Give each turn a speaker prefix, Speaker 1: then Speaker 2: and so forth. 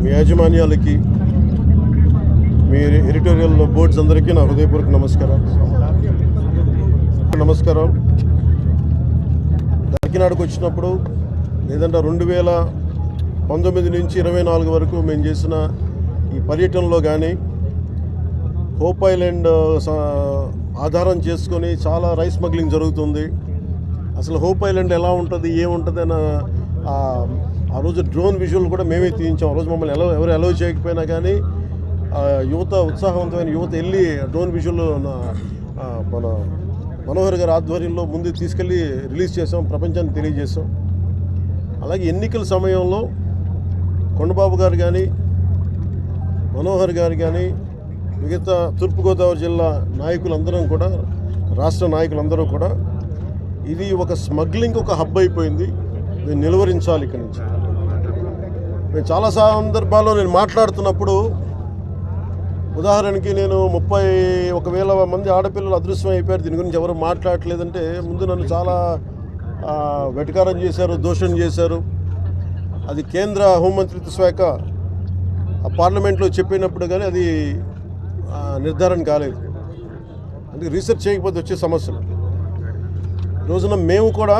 Speaker 1: మీ యాజమాన్యాలకి మీ editorial boards అందరికీ నా హృదయపూర్వక నమస్కారం నమస్కారం కాకినాడకు వచ్చినప్పుడు లేదంటే రెండు వేల పంతొమ్మిది నుంచి ఇరవై నాలుగు వరకు మేము చేసిన ఈ పర్యటనలో కానీ హోప్ ఐలాండ్ స- ఆధారం చేసుకొని చాలా రైస్ స్మగ్లింగ్ జరుగుతుంది. అసలు హోప్ ఐలాండ్ ఎలా ఉంటుంది ఏముంటుంది అన్న ఆ- రోజు డ్రోన్ విజువల్ కూడా మేమే తీయించాం. ఆ రోజు మమ్మల్ని ఎలా ఎవరు అలౌ చేయకపోయినా కానీ ఆ యువత ఉత్సాహవంతమైన యువత వెళ్ళి డ్రోన్ విజువల్ మన మనోహర్ గారి ఆధ్వర్యంలో ముందు తీసుకెళ్ళి రిలీజ్ చేసాం ప్రపంచాన్ని తెలియజేసాం అలాగే ఎన్నికల సమయంలో కొండబాబు గారు కానీ మనోహర్ గారు కానీ మిగతా తూర్పుగోదావరి జిల్లా నాయకులందరం కూడా రాష్ట్ర నాయకులందరూ కూడా ఇది ఒక స్మగ్లింగ్ ఒక హబ్ అయిపోయింది. మేము నిలువరించాలి ఇక్కడి నుంచి. మేము చాలా సందర్భాల్లో నేను మాట్లాడుతున్నప్పుడు ఉదాహరణకి నేను ముప్పై ఒక వేల మంది ఆడపిల్లలు అదృశ్యం అయిపోయారు. దీని గురించి ఎవరు మాట్లాడట్లేదంటే ముందు నన్ను చాలా వెటకారం చేశారు దోషం చేశారు. అది కేంద్ర హోంమంత్రిత్వ శాఖ ఆ పార్లమెంట్లో చెప్పినప్పుడు కానీ అది నిర్ధారణ కాలేదు. అందుకే రీసెర్చ్ చేయకపోతే వచ్చే సమస్యలు. రోజున మేము కూడా